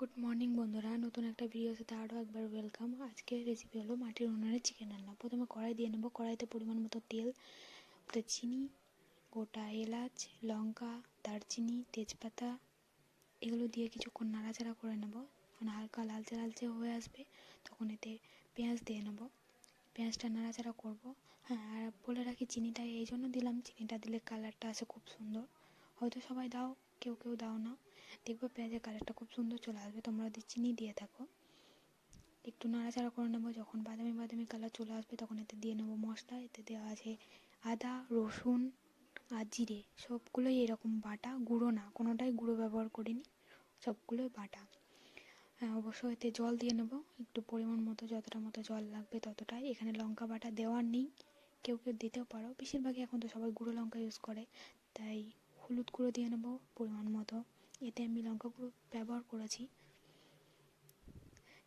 Good morning বন্ধুরা। নতুন একটা ভিডিও সাথে আরও একবার ওয়েলকাম আজকের রেসিপি হলো মাটির উনুনে চিকেন রান্না। প্রথমে কড়াই দিয়ে নেব। কড়াইতে পরিমাণ মতো তেল চিনি, গোটা এলাচ, লঙ্কা, দারচিনি, তেজপাতা, এগুলো দিয়ে কিছুক্ষণ নাড়াচাড়া করে নেব। মানে হালকা লালচে লালচে হয়ে আসবে, তখন এতে পেঁয়াজ দিয়ে নেব। পেঁয়াজটা নাড়াচাড়া করব। হ্যাঁ আর বলে রাখি চিনিটা, এই জন্য দিলাম। চিনিটা দিলে কালারটা আসে খুব সুন্দর। হয়তো সবাই দাও কেউ কেউ দাও না। দেখবে পেঁয়াজের কালারটা খুব সুন্দর চলে আসবে। তোমরা যদি চিনি দিয়ে থাকো। একটু নাড়াচাড়া করে নেব। যখন বাদামি বাদামি কালার চলে আসবে, তখন এতে দিয়ে নেব মশলা। এতে দেওয়া আছে আদা, রসুন আর জিরে। সবগুলোই এরকম বাটা। গুঁড়ো না। কোনোটাই গুঁড়ো ব্যবহার করিনি। সবগুলোই বাটা। হ্যাঁ অবশ্যই এতে জল দিয়ে নেব। একটু পরিমাণ মতো, যতটা মতো জল লাগবে ততটাই। এখানে লঙ্কা বাটা দেওয়ার নেই। কেউ কেউ দিতেও পারো। বেশিরভাগই এখন তো সবাই গুঁড়ো লঙ্কা ইউজ করে। তাই হলুদ গুঁড়ো দিয়ে নেব পরিমাণ মতো। এতে আমি লঙ্কা গুঁড়ো ব্যবহার করেছি।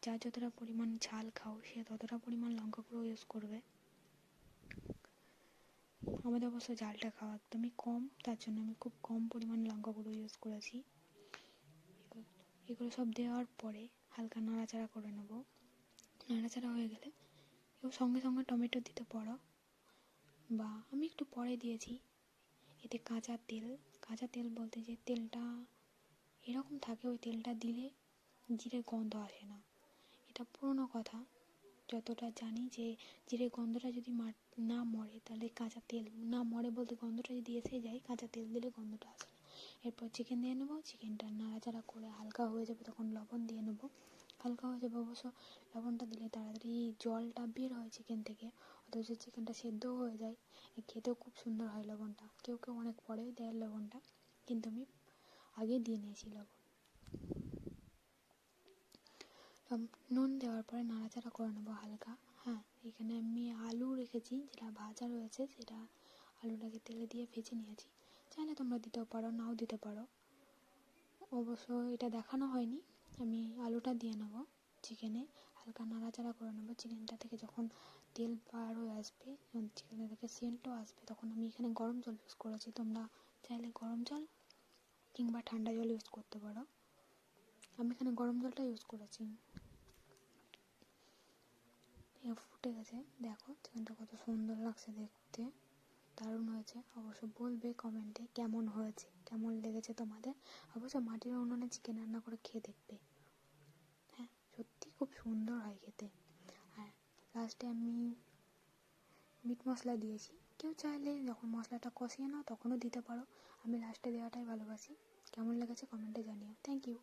যা যতটা পরিমাণ ঝাল খাও, সে ততটা পরিমাণ লঙ্কা গুঁড়ো ইউজ করবে। আমাদের অবশ্য ঝালটা খাওয়া একদমই কম, তার জন্য আমি খুব কম পরিমাণ লঙ্কা গুঁড়ো ইউজ করেছি। এগুলো সব দেওয়ার পরে হালকা নাড়াচাড়া করে নেব। নাড়াচাড়া হয়ে গেলে কেউ সঙ্গে সঙ্গে টমেটো দিতে পারো। বা আমি একটু পরে দিয়েছি। এতে কাঁচা তেল কাঁচা তেল বলতে যে তেলটা এরকম থাকে, ওই তেলটা দিলে জিরে গন্ধ আসে না। এটা পুরনো কথা। যতটা জানি যে জিরে গন্ধটা যদি না মরে, তাহলে কাঁচা তেল, না মরে বলতে গন্ধটা যদি এসে যায়, কাঁচা তেল দিলে গন্ধটা আসে না। এরপর চিকেন দিয়ে নেব চিকেনটা নাড়াচাড়া করে হালকা হয়ে যাবে, তখন লবণ দিয়ে নেব। হালকা হয়ে যাবে অবশ্য, লবণটা দিলে তাড়াতাড়ি জলটা বের হয় চিকেন থেকে। অথচ চিকেনটা সেদ্ধও হয়ে যায় খেতেও খুব সুন্দর হয় লবণটা। কেউ কেউ অনেক পরে দেয় লবণটা, কিন্তু আমি আগে দিয়ে নিয়েছি লবণ। নুন দেওয়ার পরে নাড়াচাড়া করে নেব হালকা। হ্যাঁ এখানে আমি আলু রেখেছি, যেটা ভাজা রয়েছে, সেটা আলুটাকে তেলে দিয়ে ভেজে নিয়েছি। চাইলে তোমরা দিতেও পারো, নাও দিতে পারো। অবশ্য এটা দেখানো হয়নি, আমি আলুটা দিয়ে নেব চিকেনে হালকা নাড়াচাড়া করে নেব। চিকেনটা থেকে যখন তেল বার হয়ে আসবে, যখন চিকেনের থেকে সেন্টও আসবে, তখন আমি এখানে গরম জল ইউজ করেছি। তোমরা চাইলে গরম জল কিংবা ঠান্ডা জল ইউজ করতে পারো। আমি এখানে গরম জলটা ইউজ করেছি। ফুটে গেছে। দেখো, চিকেনটা কত সুন্দর লাগছে দেখতে। দারুণ হয়েছে। অবশ্য বলবে কমেন্টে কেমন হয়েছে, কেমন লেগেছে তোমাদের। অবশ্য মাটির উনুনে চিকেন রান্না করে খেয়ে দেখবে হ্যাঁ সত্যি খুব সুন্দর হয় খেতে হ্যাঁ লাস্টে আমি মিট মশলা দিয়েছি। কেউ চাইলে যখন মশলাটা কষিয়ে নাও তখনও দিতে পারো। আমি লাস্টে দেওয়াটাই ভালোবাসি। কেমন লেগেছে কমেন্টে জানিও। Thank you